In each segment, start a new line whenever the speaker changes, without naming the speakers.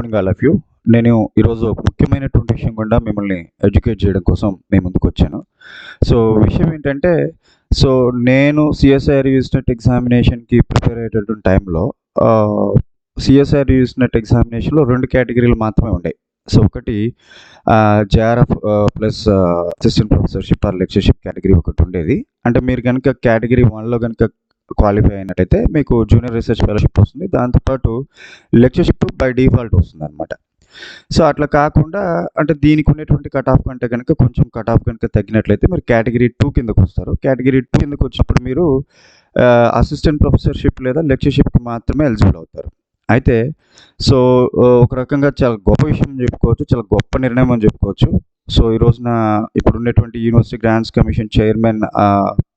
Morning all of you నేను ఈరోజు ఒక ముఖ్యమైనటువంటి విషయం గుండా మిమ్మల్ని ఎడ్యుకేట్ చేయడం కోసం మేము ముందుకు వచ్చాను. సో విషయం ఏంటంటే సో నేను సిఎస్ఐఆర్ యూస్నెట్ ఎగ్జామినేషన్కి ప్రిపేర్ అయ్యేటటువంటి టైంలో సిఎస్ఐఆర్ యూస్నెట్ ఎగ్జామినేషన్లో రెండు కేటగిరీలు మాత్రమే ఉండేవి సో ఒకటి JRF plus assistant professorship or lectureship category ఒకటి ఉండేది. అంటే మీరు కనుక కేటగిరీ వన్లో కనుక క్వాలిఫై అయినట్టయితే మీకు జూనియర్ రీసెర్చ్ ఫెలోషిప్ వస్తుంది. దాంతోపాటు లెక్చర్షిప్ బై డిఫాల్ట్ వస్తుంది అనమాట సో అట్లా కాకుండా అంటే దీనికి ఉన్నటువంటి కట్ ఆఫ్ కంటే కనుక కొంచెం కట్ ఆఫ్ కనుక తగ్గినట్లయితే మీరు కేటగిరీ టూ కిందకు వస్తారు. కేటగిరీ టూ కిందకు వచ్చినప్పుడు మీరు అసిస్టెంట్ ప్రొఫెసర్షిప్ లేదా లెక్చర్షిప్కి మాత్రమే ఎలిజిబుల్ అవుతారు. అయితే సో ఒక రకంగా చాలా గొప్ప విషయం చెప్పుకోవచ్చు చాలా గొప్ప నిర్ణయం అని చెప్పుకోవచ్చు. సో ఈ రోజున ఇప్పుడు ఉన్నటువంటి university grants commission chairman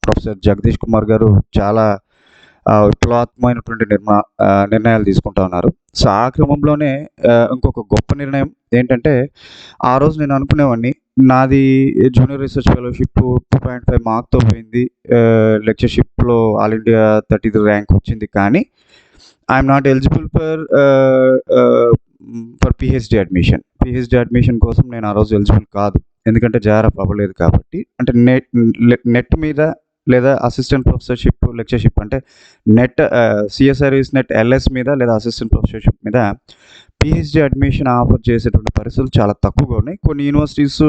professor Jagadish Kumar గారు చాలా విప్లవాత్మకమైనటువంటి నిర్మా నిర్ణయాలు తీసుకుంటా ఉన్నారు. సో ఆ క్రమంలోనే ఇంకొక గొప్ప నిర్ణయం ఏంటంటే ఆ రోజు నేను అనుకునేవాడిని నాది junior research fellowship two point five మార్క్తో పోయింది. లెక్చర్షిప్లో all India thirty three rank వచ్చింది కానీ I'm not eligible for for PhD admission. PhD admission కోసం నేను ఆ రోజు ఎలిజిబుల్ కాదు. ఎందుకంటే జారప్ అవ్వలేదు కాబట్టి అంటే నెట్ నెట్ మీద లేదా అసిస్టెంట్ ప్రొఫెసర్షిప్ లెక్చర్షిప్ అంటే నెట్ సిఎస్ఆర్ఈస్ నెట్ ఎల్ఎస్ మీద లేదా అసిస్టెంట్ ప్రొఫెసర్షిప్ మీద పిహెచ్డి అడ్మిషన్ ఆఫర్ చేసేటువంటి పరిస్థితులు చాలా తక్కువగా ఉన్నాయి. కొన్ని యూనివర్సిటీస్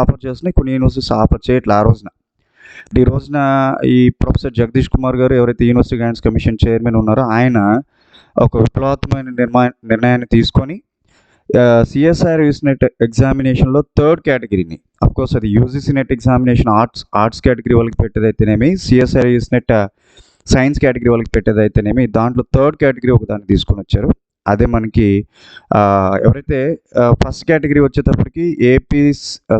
ఆఫర్ చేస్తున్నాయి కొన్ని యూనివర్సిటీస్ ఆఫర్ చేయట్లే ఆ రోజున. ఈ రోజున ఈ ప్రొఫెసర్ జగదీష్ కుమార్ గారు ఎవరైతే యూనివర్సిటీ గైడెన్స్ కమిషన్ చైర్మన్ ఉన్నారో ఆయన ఒక విప్లవాత్మకమైన నిర్మా నిర్ణయాన్ని తీసుకొని సిఎస్ఆర్ యూస్నెట్ ఎగ్జామినేషన్లో థర్డ్ కేటగిరీని కోర్స్ అది UGC NET examination arts arts category వాళ్ళకి పెట్టేదైతేనేమి CSIR UGC NET science category వాళ్ళకి పెట్టేదైతేనేమి దాంట్లో థర్డ్ కేటగిరీ ఒక దాన్ని తీసుకొని వచ్చారు. అదే మనకి ఎవరైతే ఫస్ట్ కేటగిరీ వచ్చేటప్పటికి ఏపీ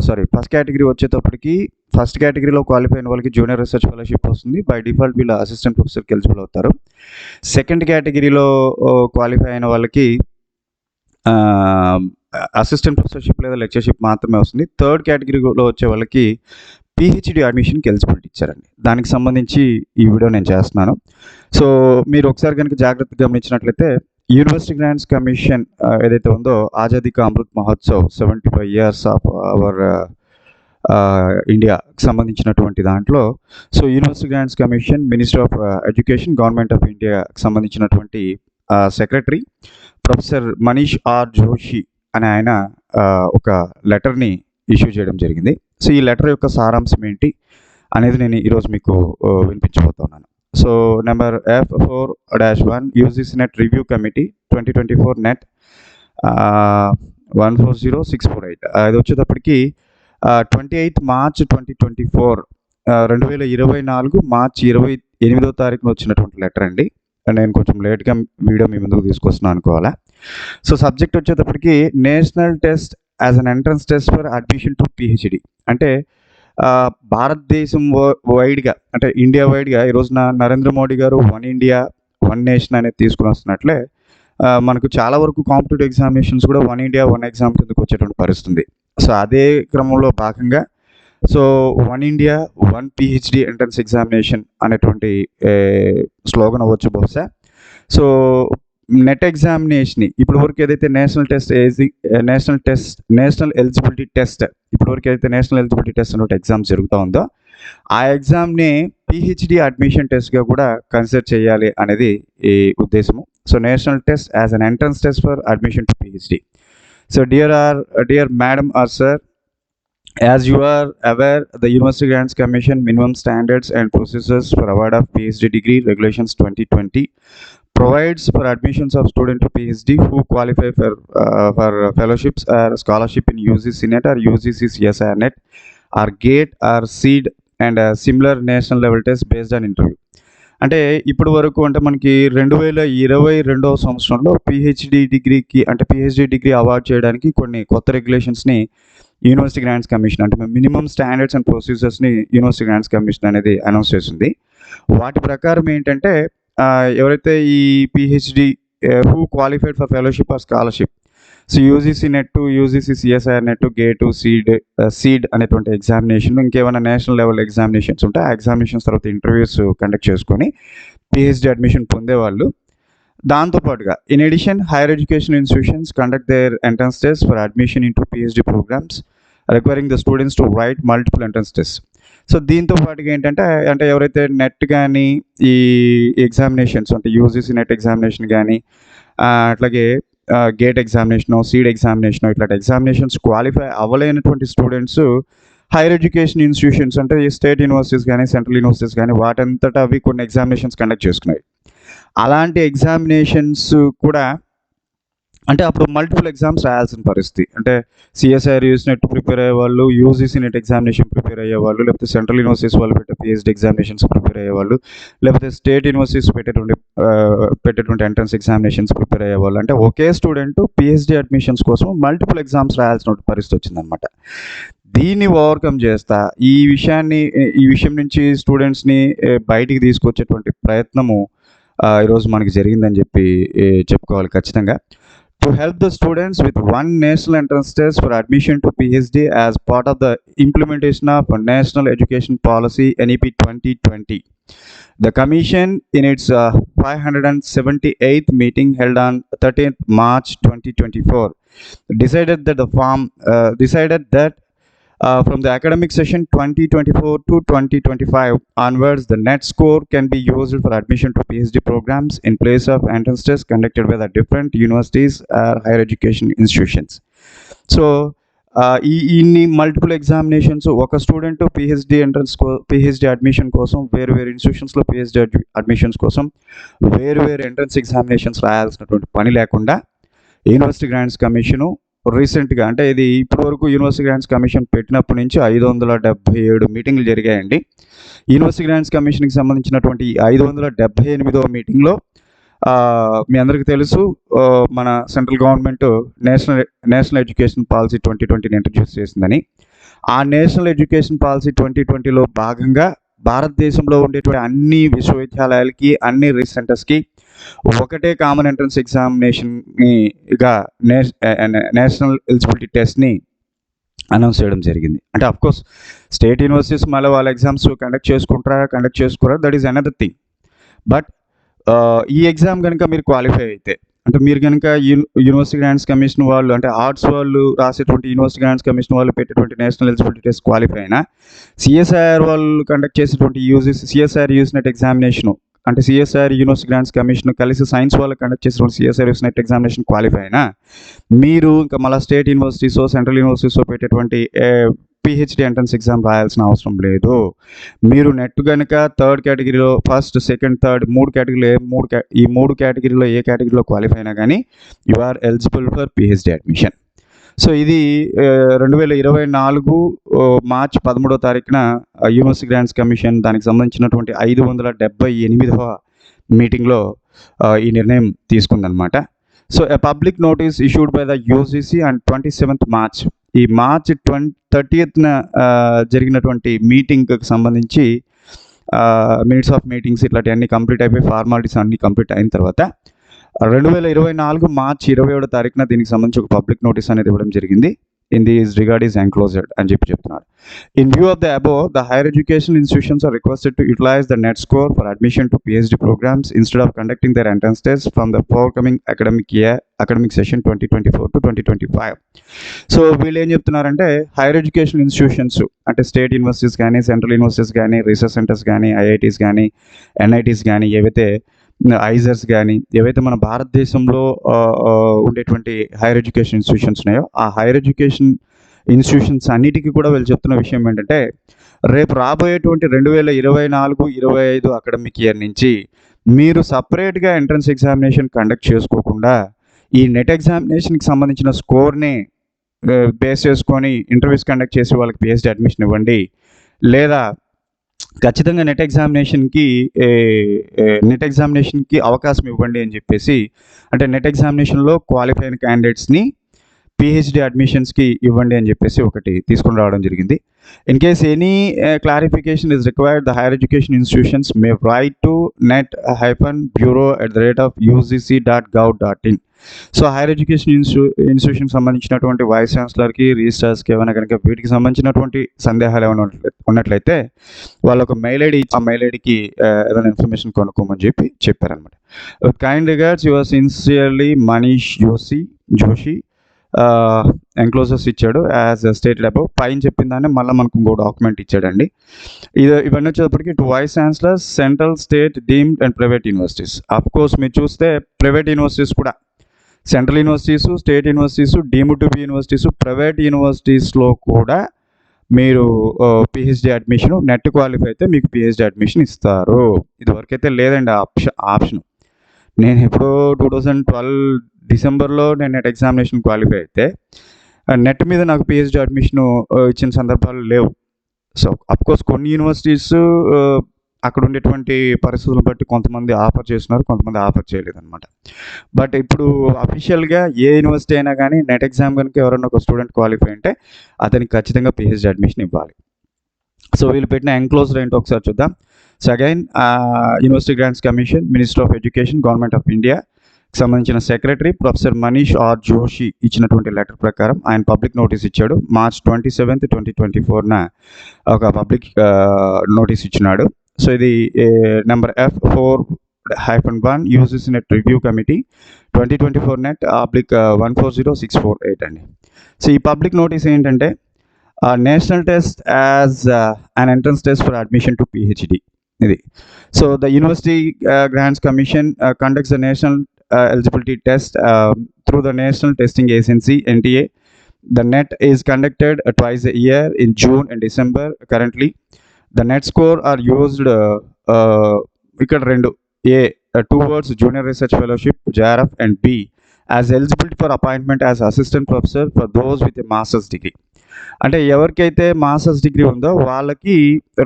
సారీ ఫస్ట్ కేటగిరీ వచ్చేటప్పటికి ఫస్ట్ కేటగిరీలో క్వాలిఫై అయిన వాళ్ళకి జూనియర్ రీసెర్చ్ ఫెలోషిప్ వస్తుంది. బై డిఫాల్ట్ వీళ్ళు అసిస్టెంట్ ప్రొఫెసర్కి ఎలిజిబుల్ అవుతారు. సెకండ్ కేటగిరీలో క్వాలిఫై అయిన వాళ్ళకి అసిస్టెంట్ ప్రొఫెసర్షిప్ లేదా లెక్చర్షిప్ మాత్రమే వస్తుంది. థర్డ్ కేటగిరీలో వచ్చే వాళ్ళకి పిహెచ్డి అడ్మిషన్కి ఎలిజిబిలిటీ ఇచ్చారండి. దానికి సంబంధించి ఈ వీడియో నేను చేస్తున్నాను. సో మీరు ఒకసారి కనుక జాగ్రత్తగా గమనించినట్లయితే యూనివర్సిటీ గ్రాంట్స్ కమిషన్ ఏదైతే ఉందో Azadi ka Amrit Mahotsav seventy five years of our ఇండియాకి సంబంధించినటువంటి దాంట్లో so university grants commission minister of education government of ఇండియాకి సంబంధించినటువంటి secretary professor Manish R Joshi అనే ఆయన ఒక లెటర్ని ఇష్యూ చేయడం జరిగింది. సో ఈ లెటర్ యొక్క సారాంశం ఏంటి అనేది నేను ఈరోజు మీకు వినిపించబోతున్నాను. So number F four dash one UGC net review committee twenty twenty four net one four zero six four eight. అది వచ్చేటప్పటికి twenty eighth March twenty twenty four రెండు వేల ఇరవై నాలుగు మార్చ్ ఇరవై ఎనిమిదో తారీఖున వచ్చినటువంటి లెటర్ అండి. నేను కొంచెం లేట్గా వీడియో మీ ముందుకు తీసుకొస్తున్నాను అనుకోవాలా? సో సబ్జెక్ట్ వచ్చేటప్పటికి national test as an entrance test for admission to PhD. అంటే భారతదేశం వైడ్గా అంటే ఇండియా వైడ్గా ఈరోజున నరేంద్ర మోడీ గారు వన్ ఇండియా వన్ నేషన్ అనేది తీసుకుని వస్తున్నట్లే మనకు చాలా వరకు కాంపిటేటివ్ ఎగ్జామినేషన్స్ కూడా వన్ ఇండియా వన్ ఎగ్జామ్ కిందకు వచ్చేటువంటి పరిస్థితుంది. సో అదే క్రమంలో భాగంగా so one India one PhD entrance examination అనేటువంటి స్లోగన్ అవ్వచ్చు బహుశా. సో నెట్ ఎగ్జామినేషన్ ఇప్పటి వరకు ఏదైతే national test AG national test national eligibility test ఇప్పటి వరకు ఏదైతే నేషనల్ ఎలిజిబిలిటీ టెస్ట్ అనే ఎగ్జామ్ జరుగుతూ ఉందో ఆ ఎగ్జామ్ని పిహెచ్డి అడ్మిషన్ టెస్ట్గా కూడా కన్సిడర్ చేయాలి అనేది ఈ ఉద్దేశము. So national test as an entrance test for admission to PhD. So dear or dear madam or sir As you are aware, the University Grants Commission minimum standards and Processes for award of PhD degree regulations 2020 provides for admissions of student to PhD who qualify for uh, for fellowships or scholarship in UGC NET or UGC CSIR NET or GATE or SEED and a similar national level test based on interview. అంటే ఇప్పటి వరకు అంటే మనకి రెండు వేల ఇరవై రెండవ సంవత్సరంలో పిహెచ్డి డిగ్రీకి అంటే పిహెచ్డి డిగ్రీ అవార్డ్ చేయడానికి కొన్ని కొత్త రెగ్యులేషన్స్ని యూనివర్సిటీ గ్రాంట్స్ కమిషన్ అంటే మినిమం స్టాండర్డ్స్ అండ్ ప్రొసీజర్స్ని యూనివర్సిటీ గ్రాంట్స్ కమిషన్ అనేది అనౌన్స్ చేసింది. వాటి ప్రకారం ఏంటంటే ఎవరైతే ఈ PhD who qualified for fellowship or scholarship so UGC NET UGC CSIR NET GATE CEED CEED అనేటువంటి ఎగ్జామినేషన్ ఇంకేమైనా నేషనల్ లెవెల్ ఎగ్జామినేషన్స్ ఉంటే ఆ ఎగ్జామినేషన్స్ తర్వాత ఇంటర్వ్యూస్ కండక్ట్ చేసుకొని పిహెచ్డి అడ్మిషన్ పొందేవాళ్ళు దాంతో పాటుగా in addition higher education institutions conduct their entrance test for admission in to PhD programs requiring the students to write multiple entrance test so దీంతో పాటుగా ఏంటంటే అంటే ఎవరైతే నెట్ కానీ ఈ ఎగ్జామినేషన్స్ అంటే యూజీసీ నెట్ ఎగ్జామినేషన్ కానీ అట్లాగే గేట్ ఎగ్జామినేషను సీడ్ ఎగ్జామినేషను ఇట్లాంటి ఎగ్జామినేషన్స్ క్వాలిఫై అవ్వలేనటువంటి స్టూడెంట్స్ హైయర్ ఎడ్యుకేషన్ ఇన్స్టిట్యూషన్స్ అంటే ఈ స్టేట్ యూనివర్సిటీస్ కానీ సెంట్రల్ యూనివర్సిటీస్ కానీ వాటంతటా అవి కొన్ని ఎగ్జామినేషన్స్ కండక్ట్ చేసుకున్నాయి. అలాంటి ఎగ్జామినేషన్స్ కూడా అంటే అప్పుడు మల్టిపుల్ ఎగ్జామ్స్ రాయాల్సిన పరిస్థితి. అంటే సిఎస్ఐఆర్ యూస్ నెట్ ప్రిపేర్ అయ్యేవాళ్ళు యూజీసీ నెట్ ఎగ్జామినేషన్ ప్రిపేర్ అయ్యేవాళ్ళు లేకపోతే సెంట్రల్ యూనివర్సిటీస్ వాళ్ళు పెట్టే పిహెచ్డి ఎగ్జామినేషన్స్ ప్రిపేర్ అయ్యేవాళ్ళు లేకపోతే స్టేట్ యూనివర్సిటీస్ పెట్టేటువంటి పెట్టేటువంటి ఎంట్రన్స్ ఎగ్జామినేషన్స్ ప్రిపేర్ అయ్యేవాళ్ళు అంటే ఒకే స్టూడెంట్ పిహెచ్డి అడ్మిషన్స్ కోసం మల్టిపుల్ ఎగ్జామ్స్ రాయాల్సిన పరిస్థితి వచ్చిందనమాట దీన్ని ఓవర్కమ్ చేస్తా ఈ విషయాన్ని ఈ విషయం నుంచి స్టూడెంట్స్ని బయటికి తీసుకొచ్చేటువంటి ప్రయత్నము ఈరోజు మనకి జరిగిందని చెప్పి చెప్పుకోవాలి ఖచ్చితంగా. to help the students with one national entrance test for admission to PhD as part of the implementation of National Education Policy NEP 2020. The Commission, in its uh, 578th meeting held on 13th March 2024, decided that the form uh, decided that uh, from the academic session 2024 to 2025 onwards, the net score can be used for admission to PhD programs in place of entrance tests conducted by the different universities or higher education institutions. So, uh, ఈ ఇన్ని multiple examinations ఒక student PhD entrance PhD admission కోసం వేరు వేరు ఇన్స్టిట్యూషన్స్లో PhD admissions కోసం వేరు వేరు entrance examinations రాయాల్సినటువంటి పని లేకుండా యూనివర్సిటీ గ్రాంట్స్ కమిషను రీసెంట్గా అంటే ఇది ఇప్పటి వరకు యూనివర్సిటీ గ్రాంట్స్ కమిషన్ పెట్టినప్పటి నుంచి ఐదు వందల డెబ్బై ఏడు మీటింగ్లు జరిగాయండి. యూనివర్సిటీ గ్రాంట్స్ కమిషన్కి సంబంధించినటువంటి ఐదు వందల డెబ్బై ఎనిమిదవ మీటింగ్లో మీ అందరికీ తెలుసు మన central government national national education policy twenty ట్వంటీని introduce చేసిందని. ఆ నేషనల్ ఎడ్యుకేషన్ పాలసీ ట్వంటీ ట్వంటీలో భాగంగా భారతదేశంలో ఉండేటువంటి అన్ని విశ్వవిద్యాలయాలకి అన్ని రీసెంటర్స్కి సెంటర్స్కి ఒకటే కామన్ ఎంట్రన్స్ ఎగ్జామినేషన్గా నేషనల్ ఎలిజిబిలిటీ టెస్ట్ని అనౌన్స్ చేయడం జరిగింది. అంటే అఫ్ కోర్స్ స్టేట్ యూనివర్సిటీస్ మళ్ళీ వాళ్ళ ఎగ్జామ్స్ కండక్ట్ చేసుకుంటారా కండక్ట్ చేసుకోరా that is another thing but ఈ ఎగ్జామ్ కనుక మీరు క్వాలిఫై అయితే అంటే మీరు కనుక యూనివర్సిటీ గ్రాంట్స్ కమిషన్ వాళ్ళు అంటే ఆర్ట్స్ వాళ్ళు రాసేటువంటి యూనివర్సిటీ గ్రాంట్స్ కమిషన్ వాళ్ళు పెట్టేటువంటి నేషనల్ ఎలిజిబిలిటీ టెస్ట్ క్వాలిఫై అయినా సిఎస్ఐఆర్ వాళ్ళు కండక్ట్ చేసేటువంటి యూజెస్ సిఎస్ఐఆర్ యూస్నెట్ ఎగ్జామినేషన్ అంటే సిఎస్ఆర్ యూనివర్సిటీ గ్రాంట్స్ కమిషన్ కలిసి సైన్స్ వాళ్ళు కండక్ట్ చేసిన సిఎస్ఆర్ నెట్ ఎగ్జామినేషన్ క్వాలిఫై అయినా మీరు ఇంకా మళ్ళీ స్టేట్ యూనివర్సిటీసో సెంట్రల్ యూనివర్సిటీసో పెట్టేటువంటి పిహెచ్డి ఎంట్రన్స్ ఎగ్జామ్ రాయాల్సిన అవసరం లేదు. మీరు నెట్ కనుక థర్డ్ కేటగిరీలో ఫస్ట్ సెకండ్ థర్డ్ మూడు కేటగిరీలో ఏ మూడు ఈ మూడు కేటగిరీలో ఏ కేటగిరీలో క్వాలిఫై అయినా కానీ you are eligible for PhD admission so ఇది రెండు వేల ఇరవై నాలుగు మార్చ్ పదమూడో తారీఖున యూనివర్సిటీ గ్రాంట్స్ కమిషన్ దానికి సంబంధించినటువంటి ఐదు వందల డెబ్బై ఎనిమిదవ మీటింగ్లో ఈ నిర్ణయం తీసుకుందనమాట so a public notice issued by the UGC and twenty seventh March ఈ మార్చ్ ట్వంటీ థర్టీయత్న జరిగినటువంటి మీటింగ్కి సంబంధించి మినిట్స్ ఆఫ్ మీటింగ్స్ ఇట్లాంటివన్నీ కంప్లీట్ అయిపోయి ఫార్మాలిటీస్ అన్నీ కంప్లీట్ అయిన తర్వాత రెండు వేల ఇరవై నాలుగు మార్చి ఇరవై ఏడో తారీఖున దీనికి సంబంధించి ఒక పబ్లిక్ నోటీస్ అనేది ఇవ్వడం జరిగింది. In the regard is enclosed అని చెప్పి చెప్తున్నారు. In view of the above the higher education institutions are requested to utilise the NET score for admission to PhD programs instead of conducting their entrance test from the forthcoming academic year academic session twenty twenty four to twenty twenty five so వీళ్ళు ఏం చెప్తున్నారంటే higher education institutions అంటే state universities కానీ central universities కానీ research centres కానీ IITs కానీ NITs కానీ ఏవైతే ఐజర్స్ కానీ ఏవైతే మన భారతదేశంలో ఉండేటువంటి హైయర్ ఎడ్యుకేషన్ ఇన్స్టిట్యూషన్స్ ఉన్నాయో ఆ హైయర్ ఎడ్యుకేషన్ ఇన్స్టిట్యూషన్స్ అన్నిటికీ కూడా వీళ్ళు చెప్తున్న విషయం ఏంటంటే రేపు రాబోయేటువంటి రెండు వేల ఇరవై నాలుగు ఇరవై ఐదు అకాడమిక్ ఇయర్ నుంచి మీరు సపరేట్గా ఎంట్రన్స్ ఎగ్జామినేషన్ కండక్ట్ చేసుకోకుండా ఈ నెట్ ఎగ్జామినేషన్కి సంబంధించిన స్కోర్ని బేస్ చేసుకొని ఇంటర్వ్యూస్ కండక్ట్ చేసి వాళ్ళకి పిహెచ్డి అడ్మిషన్ ఇవ్వండి. లేదా ఖచ్చితంగా నెట్ ఎగ్జామినేషన్కి నెట్ ఎగ్జామినేషన్కి అవకాశం ఇవ్వండి అని చెప్పేసి అంటే నెట్ ఎగ్జామినేషన్లో క్వాలిఫై అయిన క్యాండిడేట్స్ని పిహెచ్డి అడ్మిషన్స్కి ఇవ్వండి అని చెప్పేసి ఒకటి తీసుకుని రావడం జరిగింది. In case any clarification is required the higher education institutions may write to net hyphen bureau at the rate of UGC dot gov dot in so higher education institute institution సంబంధించినటువంటి vice ఛాన్సలర్కి రిజిస్టర్స్కి ఏమైనా కనుక వీటికి సంబంధించినటువంటి సందేహాలు ఏమైనా ఉన్నట్లయితే వాళ్ళ ఒక మెయిల్ ఐడి ఆ మెయిల్ ఐడికి uh, ఏదైనా ఇన్ఫర్మేషన్ కొనుక్కోమని చెప్పి చెప్పారనమాట kind regards your sincerely Manish Joshi Joshi enclosures ఇచ్చాడు యాజ్ స్టేటెడ్ అబౌవ్ పైన చెప్పిన దాన్ని మళ్ళీ మనకు ఇంకో డాక్యుమెంట్ ఇచ్చాడండి. ఇది ఇవన్నీ వచ్చేటప్పటికి to vice chancellor central state deemed and private universities of course మీరు చూస్తే ప్రైవేట్ యూనివర్సిటీస్ కూడా central universities state universities deemed to be universities private యూనివర్సిటీస్లో కూడా మీరు పిహెచ్డి అడ్మిషన్ నెట్ క్వాలిఫై అయితే మీకు పిహెచ్డి అడ్మిషన్ ఇస్తారు. ఇదివరకైతే లేదండి ఆప్షన్ ఆప్షన్ నేను ఎప్పుడో టూ థౌజండ్ ట్వెల్వ్ డిసెంబర్లో నేను నెట్ ఎగ్జామినేషన్ క్వాలిఫై అయితే నెట్ మీద నాకు పిహెచ్డి అడ్మిషన్ ఇచ్చిన సందర్భాలు లేవు. సో అఫ్కోర్స్ కొన్ని యూనివర్సిటీస్ అక్కడ ఉండేటువంటి పరిస్థితులను బట్టి కొంతమంది ఆఫర్ చేస్తున్నారు కొంతమంది ఆఫర్ చేయలేదు అనమాట బట్ ఇప్పుడు అఫీషియల్గా ఏ యూనివర్సిటీ అయినా కానీ నెట్ ఎగ్జామ్ కనుక ఎవరైనా ఒక స్టూడెంట్ క్వాలిఫై అంటే అతనికి ఖచ్చితంగా పిహెచ్డి అడ్మిషన్ ఇవ్వాలి. సో వీళ్ళు పెట్టిన ఎంక్లోజ్డ్ ఏంటో ఒకసారి చూద్దాం. So again university grants commission minister of education government of India సంబంధించిన secretary professor Manish R Joshi ఇచ్చినటువంటి లెటర్ ప్రకారం ఆయన పబ్లిక్ నోటీస్ ఇచ్చాడు. March twenty seventh twenty twenty ఫోర్న ఒక పబ్లిక్ నోటీస్ ఇచ్చినాడు. సో ఇది number F four hyphen one uses NET review committee twenty twenty four NET public one four zero six four eight అండి. So ఈ public notice ఏంటంటే national test as an entrance test for admission to PhD ఇది. So the university grants commission conducts the national eligibility test through the national testing agency NTA the NET is conducted twice year year June and December currently the NET score are are used. ఇక్కడ రెండు A to awards junior research fellowship JRF and B as eligibility for appointment as assistant professor for those with a master's degree అంటే ఎవరికైతే masters degree ఉందో వాళ్ళకి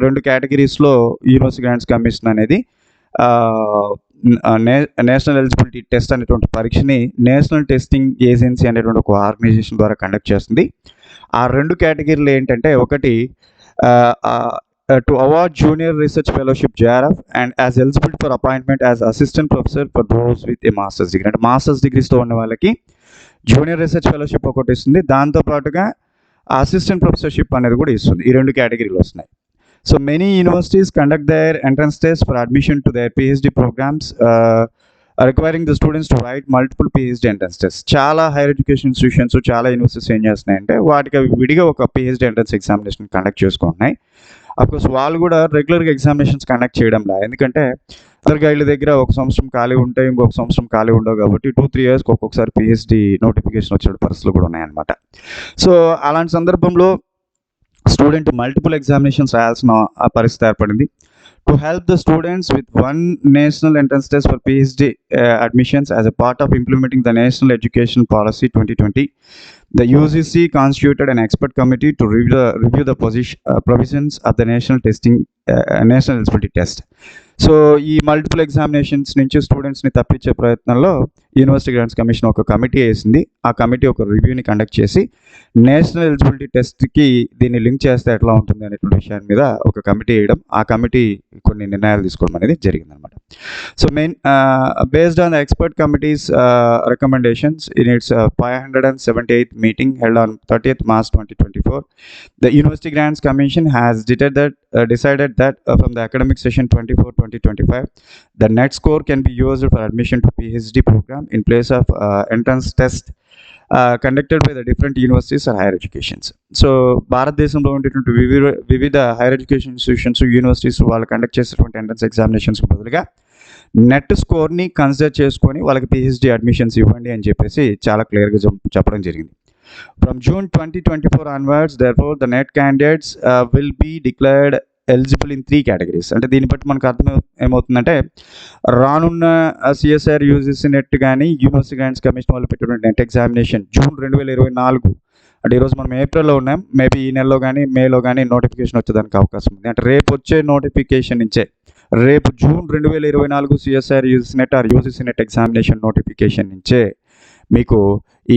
రెండు కేటగిరీస్లో university grants commission అనేది national eligibility test అనేటువంటి పరీక్షని నేషనల్ టెస్టింగ్ ఏజెన్సీ అనేటువంటి ఒక ఆర్గనైజేషన్ ద్వారా కండక్ట్ చేస్తుంది. ఆ రెండు కేటగిరీలు ఏంటంటే ఒకటి to award junior research fellowship JRF and as eligibility for appointment as assistant professor for those with a master's degree. అంటే మాస్టర్స్ డిగ్రీస్తో ఉన్న వాళ్ళకి జూనియర్ రీసెర్చ్ ఫెలోషిప్ ఒకటి ఇస్తుంది. దాంతోపాటుగా అసిస్టెంట్ ప్రొఫెసర్షిప్ అనేది కూడా ఇస్తుంది. ఈ రెండు కేటగిరీలు వస్తున్నాయి. So many universities conduct their entrance tests for admission to their PhD programs, uh, requiring the students to write multiple PhD entrance tests. చాలా హైయర్ ఎడ్యుకేషన్ ఇన్స్టిట్యూషన్స్ చాలా యూనివర్సిటీస్ ఏం చేస్తున్నాయంటే వాటికి విడిగా ఒక పిహెచ్డి ఎంట్రన్స్ ఎగ్జామినేషన్ కండక్ట్ చేసుకుంటున్నాయి. Of course వాళ్ళు కూడా రెగ్యులర్గా ఎగ్జామినేషన్స్ కండక్ట్ చేయడంలా ఎందుకంటే ఇతర గైడ్ల దగ్గర ఒక సంవత్సరం ఖాళీ ఉంటాయి ఇంకొక సంవత్సరం ఖాళీ ఉండవు కాబట్టి టూ త్రీ ఇయర్స్కి ఒక్కొక్కసారి పిహెచ్డి నోటిఫికేషన్ వచ్చే పరిస్థితులు కూడా ఉన్నాయన్నమాట. సో అలాంటి సందర్భంలో స్టూడెంట్ మల్టిపుల్ ఎగ్జామినేషన్స్ రాయాల్సిన పరిస్థితి ఏర్పడింది. To help the students with one national entrance test for PhD admissions as a part of implementing the national education policy twenty twenty the UGC constituted an expert committee to review the review the position provisions of the national testing national eligibility test so ఈ multiple examinations నుంచి స్టూడెంట్స్ని తప్పించే ప్రయత్నంలో university grants commission ఒక committee వేసింది. ఆ committee ఒక రివ్యూని కండక్ట్ చేసి నేషనల్ ఎలిజిబిలిటీ టెస్ట్కి దీన్ని లింక్ చేస్తే ఎట్లా ఉంటుంది? అనేటువంటి విషయాన్ని మీద ఒక కమిటీ వేయడం. ఆ కమిటీ కొన్ని నిర్ణయాలు తీసుకోవడం అనేది జరిగిందనమాట. So main based on the expert committee's recommendations in its five hundred and seventy eighth meeting held on thirtieth March twenty twenty four the university grants commission has డిటెడ్ that decided that uh, from the academic session 24-2025, the net score can be used for admission to PhD program in place of entrance test conducted by the different universities or higher educations so భారతదేశంలో ఉండేటువంటి వివిధ వివిధ higher education institutions universities వాళ్ళు conduct చేసేటువంటి entrance ఎగ్జామినేషన్స్కి బదులుగా net స్కోర్ని consider చేసుకొని వాళ్ళకి పిహెచ్డి అడ్మిషన్స్ ఇవ్వండి అని చెప్పేసి చాలా క్లియర్గా చెప్పడం జరిగింది from June twenty twenty four onwards therefore the NET candidates will be declared eligible in three categories అంటే దీన్ని బట్టి మనకు అర్థం ఏమవుతుందంటే రానున్న సిఎస్ఆర్ యూజీసీ నెట్ కానీ యూనివర్సిటీ గ్రాంట్స్ కమిషన్ వాళ్ళు పెట్టిన నెట్ ఎగ్జామినేషన్ జూన్ రెండు వేల ఇరవై నాలుగు. అంటే ఈరోజు మనం ఏప్రిల్లో ఉన్నాం. మేబీ ఈ నెలలో కానీ మేలో కానీ నోటిఫికేషన్ వచ్చేదానికి అవకాశం ఉంది. అంటే రేపు వచ్చే నోటిఫికేషన్ నుంచే రేపు జూన్ రెండు వేల ఇరవై నాలుగు CSIR UGC NET or UGC NET examination notification నుంచే మీకు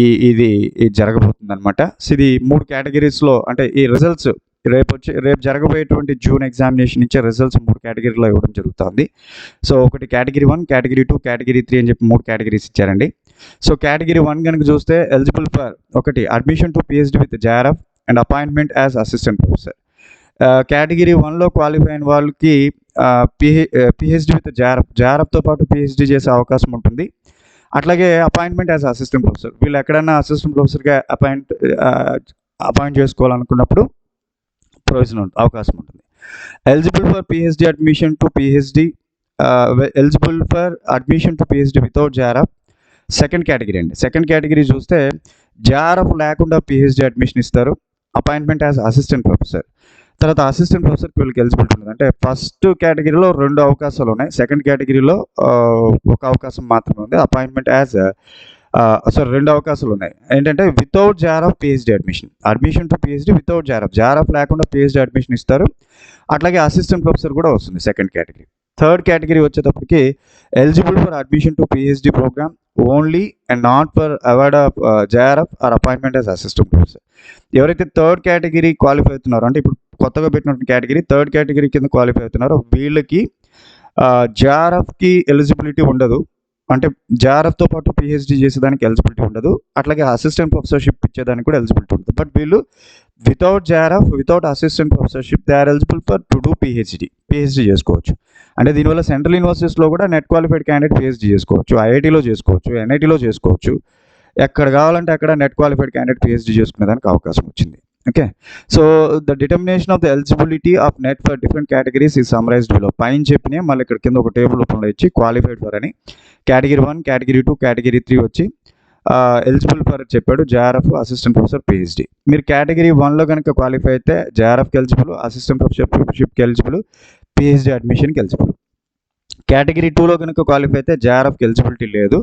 ఈ ఇది ఇది జరగబోతుంది అనమాట ఇది మూడు కేటగిరీస్లో అంటే ఈ రిజల్ట్స్ రేపు వచ్చి రేపు జరగబోయేటువంటి జూన్ ఎగ్జామినేషన్ ఇచ్చే రిజల్ట్స్ మూడు కేటగిరీలో ఇవ్వడం జరుగుతుంది. సో ఒకటి category one category two category three అని చెప్పి మూడు కేటగిరీస్ ఇచ్చారండి. సో కేటగిరీ వన్ కనుక చూస్తే ఎలిజిబుల్ ఫర్ ఒకటి admission to PhD with JRF and appointment as assistant professor category వన్లో క్వాలిఫై అయిన వాళ్ళకి పిహె పిహెచ్డి విత్ జారఫ్ జారఫ్తో పాటు పిహెచ్డి చేసే అవకాశం ఉంటుంది. అట్లాగే అపాయింట్మెంట్ యాజ్ అసిస్టెంట్ ప్రొఫెసర్ వీళ్ళు ఎక్కడైనా అసిస్టెంట్ ప్రొఫెసర్గా అపాయింట్ అపాయింట్ చేసుకోవాలనుకున్నప్పుడు ప్రయోజనం అవకాశం ఉంటుంది. Eligible for PhD admission to PhD eligible for admission to PhD without JRF second category అండి. సెకండ్ కేటగిరీ చూస్తే జారఫ్ లేకుండా పిహెచ్డి అడ్మిషన్ ఇస్తారు. అపాయింట్మెంట్ యాజ్ అసిస్టెంట్ ప్రొఫెసర్ తర్వాత అసిస్టెంట్ ప్రొఫెసర్కి వీళ్ళకి ఎలిజిబిలిటీ ఉంటుంది అంటే ఫస్ట్ కేటగిరీలో రెండు అవకాశాలు ఉన్నాయి. సెకండ్ కేటగిరీలో ఒక అవకాశం మాత్రమే ఉంది. అపాయింట్మెంట్ యాజ్ సారీ రెండు అవకాశాలు ఉన్నాయి. ఏంటంటే without JRF PhD admission admission to PhD without JRF JRF లేకుండా పిహెచ్డి అడ్మిషన్ ఇస్తారు. అట్లాగే అసిస్టెంట్ ప్రొఫెసర్ కూడా వస్తుంది సెకండ్ కేటగిరీ థర్డ్ కేటగిరీ వచ్చేటప్పటికి eligible for admission to PhD program only and not for award of JRF or appointment as assistant professor ఎవరైతే third category qualify అవుతున్నారో అంటే ఇప్పుడు కొత్తగా పెట్టినటువంటి కేటగిరీ థర్డ్ కేటగిరీ కింద క్వాలిఫై అవుతున్నారో వీళ్ళకి జేఆర్ఎఫ్కి ఎలిజిబిలిటీ ఉండదు. అంటే జారఫ్తో పాటు పిహెచ్డి చేసేదానికి ఎలిజిబిలిటీ ఉండదు. అట్లాగే అసిస్టెంట్ ప్రొఫెసర్షిప్ ఇచ్చేదానికి కూడా ఎలిజిబిలిటీ ఉండదు. బట్ వీళ్ళు without JRF without assistant professorship they are eligible for to do PhD PhD చేసుకోవచ్చు. అంటే దీనివల్ల సెంట్రల్ యూనివర్సిటీస్లో కూడా నెట్ క్వాలిఫైడ్ క్యాండిడేట్ పిహెచ్డి చేసుకోవచ్చు ఐఐటీలో చేసుకోవచ్చు ఎన్ఐటీలో చేసుకోవచ్చు. ఎక్కడ కావాలంటే అక్కడ నెట్ క్వాలిఫైడ్ క్యాండిడేట్ పిహెచ్డి చేసుకునేదానికి అవకాశం వచ్చింది. Okay so the determination of the eligibility of NET for different categories ఈ సమ్మరైజ్డ్ బిలో పైన చెప్పిన మళ్ళీ ఇక్కడ కింద ఒక టేబుల్ రూపంలో ఇచ్చి క్వాలిఫైడ్ ఫర్ అని. Category one category two category three వచ్చి ఎలిజిబుల్ ఫర్ చెప్పాడు. జేఆర్ఎఫ్ అసిస్టెంట్ ప్రొఫెసర్ పిహెచ్డి మీరు కేటగిరీ వన్లో కనుక క్వాలిఫై అయితే జేఆర్ఎఫ్కి ఎలిజిబుల్ అసిస్టెంట్ ప్రొఫెసర్షిప్కి ఎలిజిబుల్ పిహెచ్డి అడ్మిషన్కి ఎలిజిబుల్ కేటగిరీ టూలో కనుక క్వాలిఫై అయితే జేఆర్ఎఫ్కి ఎలిజిబిలిటీ లేదు.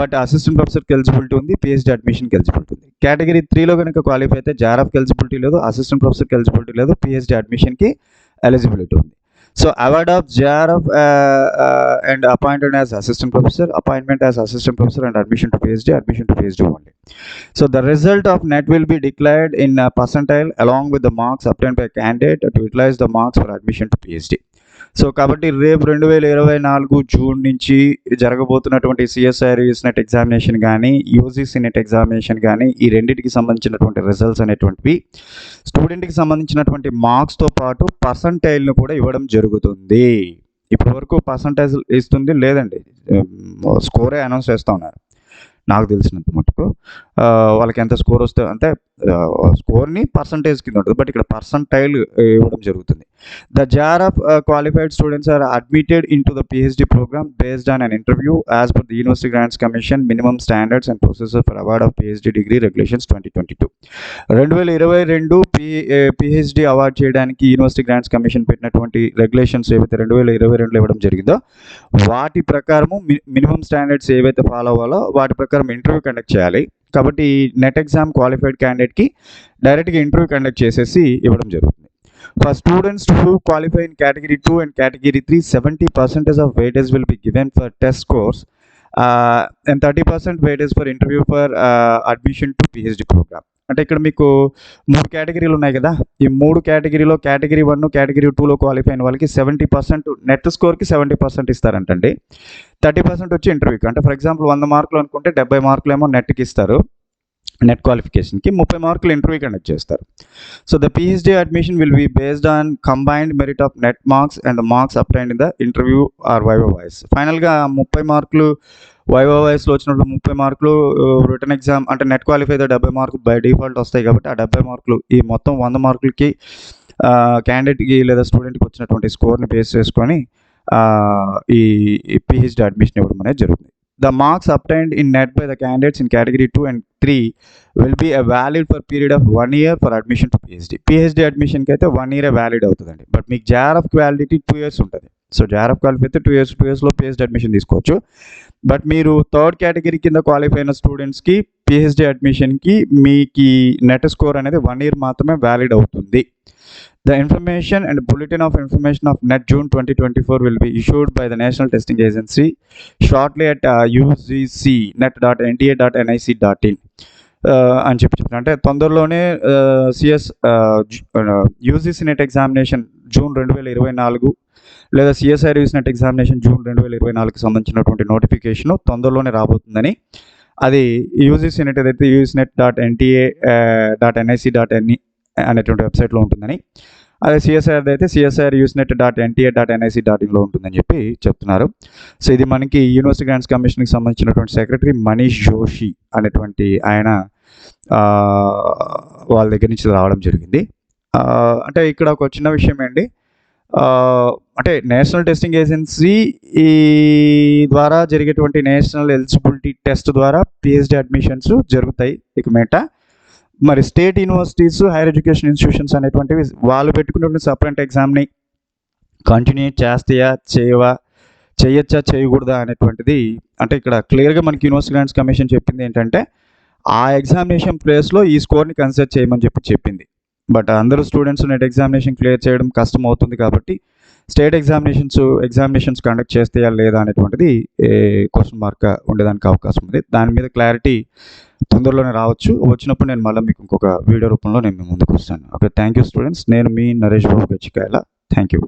బట్ అసిస్టెంట్ ప్రొఫెసర్కి ఎలిజిబిలిటీ ఉంది పిహెచ్డి అడ్మిషన్కి ఎలిజిబిలిటీ ఉంది. కేటగిరీ త్రీలో కనుక క్వాలిఫై అయితే జారాఫ్కి ఎలిజిబిలిటీ లేదు అసిస్టెంట్ ప్రొఫెసర్కి ఎలిజిబిలిటీ లేదు పిహెచ్డి అడ్మిషన్కి ఎలిజిబిలిటీ ఉంది. So award of JRF and appointed as assistant professor appointment as assistant professor and admission to PhD admission to PhD only so the result of NET will be declared in percentile along with the marks obtained by candidate to utilise the marks for admission to PhD so కాబట్టి రేపు రెండు వేల ఇరవై నాలుగు June నుంచి జరగబోతున్నటువంటి CSI net examination కానీ UGC net examination కానీ ఈ రెండింటికి సంబంధించినటువంటి రిజల్ట్స్ అనేటువంటివి స్టూడెంట్కి సంబంధించినటువంటి మార్క్స్తో పాటు పర్సంటైల్ను కూడా ఇవ్వడం జరుగుతుంది. ఇప్పటి వరకు పర్సంటైజ్ ఇస్తుంది లేదండి. స్కోరే అనౌన్స్ చేస్తూ ఉన్నారు. నాకు తెలిసినంత మటుకు. వాళ్ళకి ఎంత స్కోర్ వస్తే అంటే స్కోర్ని పర్సంటేజ్ కింద ఉంటుంది. బట్ ఇక్కడ పర్సంటైల్ ఇవ్వడం జరుగుతుంది. The JRF qualified students are admitted into the PhD programme based on an interview as per the university grants commission minimum standards and process for award of PhD degree regulations twenty twenty two రెండు వేల ఇరవై రెండు P PhD award చేయడానికి university grants commission పెట్టినటువంటి regulations ఏవైతే రెండు వేల ఇరవై రెండులో ఇవ్వడం జరిగిందో వాటి ప్రకారము మినిమం స్టాండర్డ్స్ ఏవైతే ఫాలో అవ్వాలో వాటి ప్రకారం ఇంటర్వ్యూ కండక్ట్ చేయాలి. కాబట్టి నెట్ ఎగ్జామ్ క్వాలిఫైడ్ క్యాండిడేట్కి డైరెక్ట్గా ఇంటర్వ్యూ కండక్ట్ చేసేసి ఇవ్వడం జరుగుతుంది. For students who qualify in category two and category three seventy percentage of weightage will be given for test course and thirty percent weightage for interview for admission to PhD programme అంటే ఇక్కడ మీకు మూడు కేటగిరీలు ఉన్నాయి కదా? ఈ మూడు కేటగిరీలో category one category టూలో క్వాలిఫై అయిన వాళ్ళకి సెవెంటీ పర్సెంట్ నెట్ స్కోర్కి సెవెంటీ పర్సెంట్ ఇస్తారంటండి. థర్టీ పర్సెంట్ వచ్చి ఇంటర్వ్యూకి అంటే ఫర్ ఎగ్జాంపుల్ వంద మార్కులు అనుకుంటే డెబ్బై మార్కులు ఏమో నెట్కి ఇస్తారు. నెట్ క్వాలిఫికేషన్కి ముప్పై మార్కులు ఇంటర్వ్యూ కండక్ట్ చేస్తారు. So the PhD admission will be based on combined merit of NET marks and the marks obtained in the interview or viva voce ఫైనల్గా ముప్పై మార్కులు వైవో వైస్లో వచ్చినప్పుడు ముప్పై మార్కులు రిటర్న్ ఎగ్జామ్ అంటే నెట్ క్వాలిఫై అయితే డెబ్బై మార్కులు బై డిఫాల్ట్ వస్తాయి కాబట్టి ఆ డెబ్బై మార్కులు ఈ మొత్తం వంద మార్కులకి క్యాండిడేట్కి లేదా స్టూడెంట్కి వచ్చినటువంటి స్కోర్ని బేస్ చేసుకొని ఈ పిహెచ్డి అడ్మిషన్ ఇవ్వడం అనేది జరుగుతుంది. The marks obtained in NET by the candidates in category two and three will be a valid for period of one year for admission to PhD PhD అడ్మిషన్కి అయితే వన్ ఇయర్ వ్యాలిడ్ అవుతుందండి. But మీకు JRF validity two years ఉంటుంది. So JRF qualify అయితే two years two ఇయర్స్లో PhD admission తీసుకోవచ్చు but మీరు third category కింద qualify అయిన స్టూడెంట్స్కి పిహెచ్డి అడ్మిషన్కి మీకు నెట్ స్కోర్ అనేది వన్ ఇయర్ మాత్రమే వ్యాలిడ్ అవుతుంది The information and bulletin of information of NET June 2024 will be issued by the National Testing Agency shortly at uh, ugc.net.nta.nic.in. Uh, అని చెప్పి చెప్తున్నారు అంటే తొందరలోనే CS UGC NET examination June రెండు వేల ఇరవై నాలుగు లేదా సిఎస్ఐ యూస్ నెట్ ఎగ్జామినేషన్ జూన్ రెండు వేల ఇరవై నాలుగుకి సంబంధించినటువంటి నోటిఫికేషన్ తొందరలోనే రాబోతుందని. అది యూజీసీ నెట్ ఏదైతే UGC NET dot NTA dot NIC dot NE అనేటువంటి వెబ్సైట్లో ఉంటుందని. అదే సిఎస్ఐఆర్ అయితే CSIR యూస్నెట్ dot NTA dot NIC dot ఇన్లో ఉంటుందని చెప్పి చెప్తున్నారు. సో ఇది మనకి యూనివర్సిటీ గ్రాంట్స్ కమిషన్కి సంబంధించినటువంటి సెక్రటరీ మనీష్ జోషి అనేటువంటి ఆయన వాళ్ళ దగ్గర నుంచి రావడం జరిగింది. అంటే ఇక్కడ ఒక చిన్న విషయం ఏంటి అంటే నేషనల్ టెస్టింగ్ ఏజెన్సీ ఈ ద్వారా జరిగేటువంటి నేషనల్ ఎలిజిబిలిటీ టెస్ట్ ద్వారా పిహెచ్డి అడ్మిషన్స్ జరుగుతాయి ఇక మీట మరి state universities higher education institutions అనేటువంటివి వాళ్ళు పెట్టుకున్నటువంటి సపరేట్ ఎగ్జామ్ని కంటిన్యూ చేస్తాయా చేయవా చేయొచ్చా చేయకూడదా అనేటువంటిది అంటే ఇక్కడ క్లియర్గా మనకి యూనివర్సిటీ గ్రాంట్స్ కమిషన్ చెప్పింది ఏంటంటే ఆ ఎగ్జామినేషన్ ప్లేస్లో ఈ స్కోర్ని కన్సిడర్ చేయమని చెప్పి చెప్పింది. బట్ అందరూ స్టూడెంట్స్ నెట్ ఎగ్జామినేషన్ క్లియర్ చేయడం కష్టం అవుతుంది కాబట్టి స్టేట్ ఎగ్జామినేషన్స్ ఎగ్జామినేషన్స్ కండక్ట్ చేస్తాయా లేదా అనేటువంటిది క్వశ్చన్ మార్క్ ఉండేదానికి అవకాశం ఉంది. దాని మీద క్లారిటీ తొందరలోనే రావచ్చు. వచ్చినప్పుడు నేను మళ్ళీ మీకు ఇంకొక వీడియో రూపంలో నేను మీ ముందుకు వస్తాను. Okay thank you students. నేను మీ నరేష్ బాబు గచ్చికాయల. Thank you.